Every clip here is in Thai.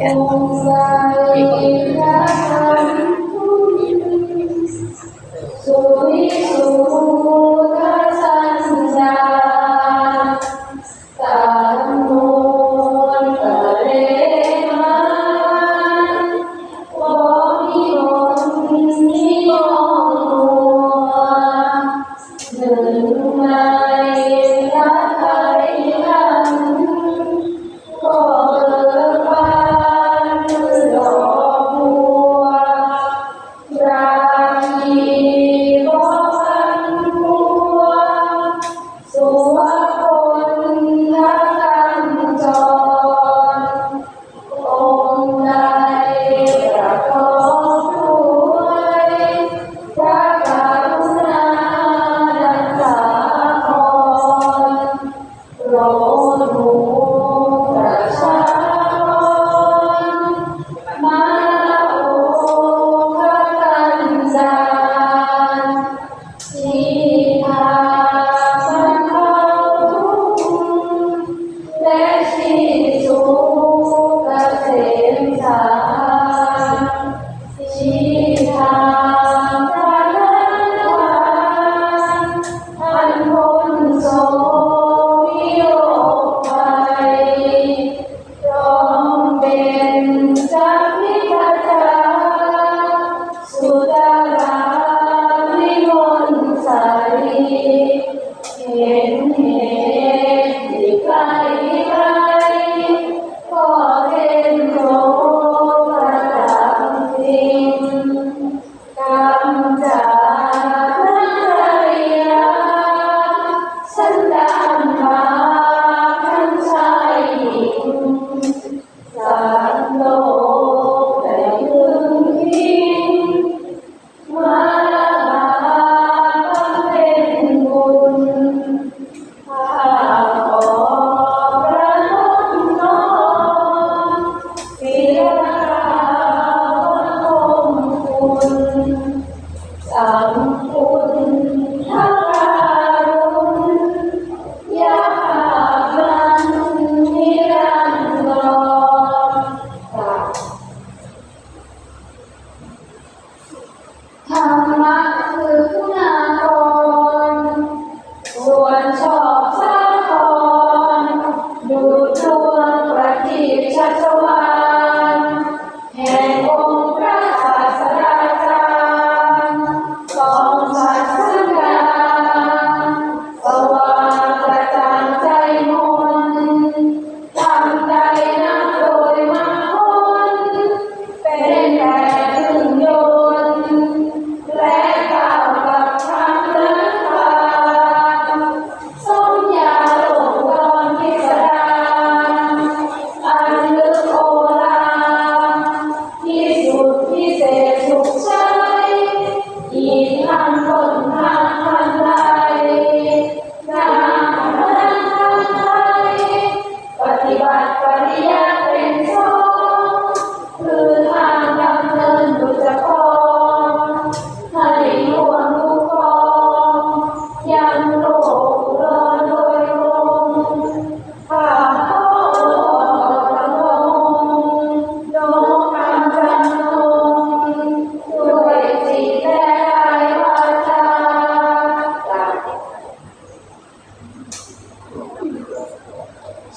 สุ আমরা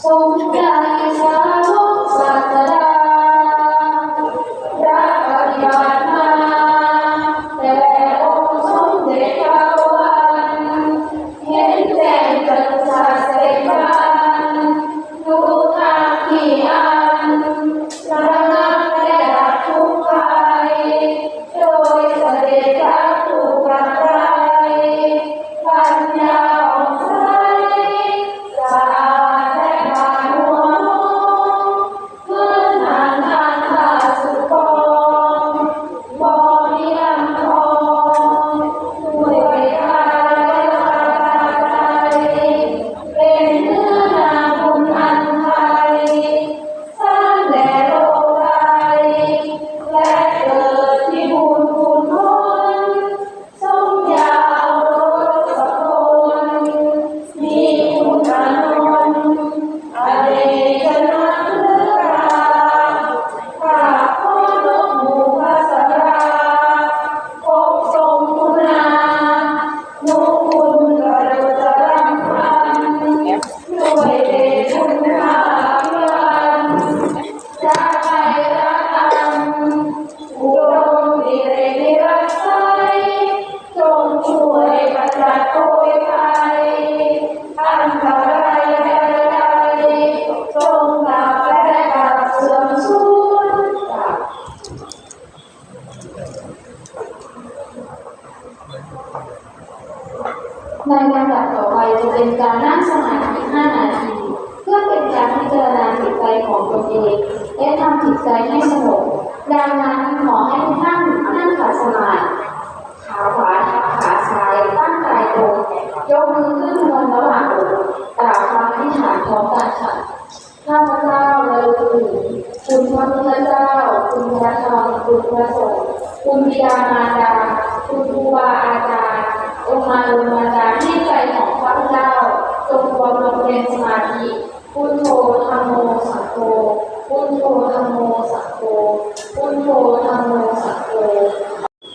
Om Kali Saro เป็นการนั่งสมาธิ5นาที เพื่อเป็นการพิจารณาจิตใจของตนเองและทำจิตใจให้สงบดังนั้นขอให้ท่านนั่งขัดสมาธิขาขวาทับขาซ้ายตั้งกายตรงยกมือขึ้นบนระหว่างอกกล่าวคำอธิษฐานพร้อมกันค่ะข้าพเจ้าเลยถึงคุณพระพุทธเจ้า คุณพระธรรมคุณพระสงฆ์คุณบิดามารดา คุณครูบาอาจารย์องค์มาลงมาจารย์ให้ใจของข้าพเจ้าจงรวมลงเป็นสมาธิ พุทโธธรรมโมสังโฆพุทโธธรรมโมสังโฆพุทโธธรรมโมสังโฆ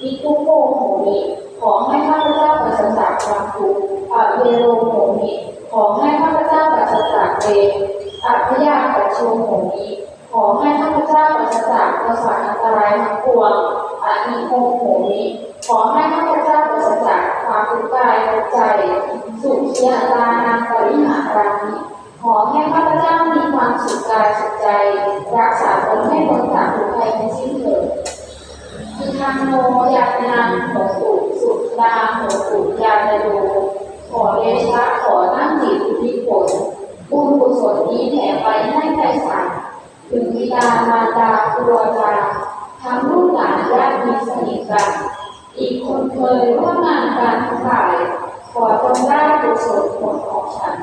อิทุโกโหมิขอให้ข้าพเจ้าปราศจากความทุกข์อเวโรโหมิขอให้ข้าพเจ้าปราศจาก เวอัพยาปัจโชโหมิขอให้ข้าพเจ้าปราศจากประสาทอันตรายทั้งปวงอนิโคโหมิขอให้ข้าพเจ้าปราศจากความทุกข์กายทุกข์ใจ สุขียตานังปริหารามิขอให้ข้าพเจ้ามีความสุขกายสุขใจ รักษาตนให้พ้นจากทุกภัยทั้งสิ้นเถิดคือทังโนยานังโหตุสุดาโหตุยาณโยขอเดชะขอตั้งจิตอุทิศผลบุญกุศลนี้แผ่ไปให้ไพศาลถึงบิดา มาตาครูอาจารย์ทั้งลูกหลานญาติมิตรสนิทกัน อีกคนเคยร่วมงานการทั้งหลายขอจงได้กุศลผลของฉัน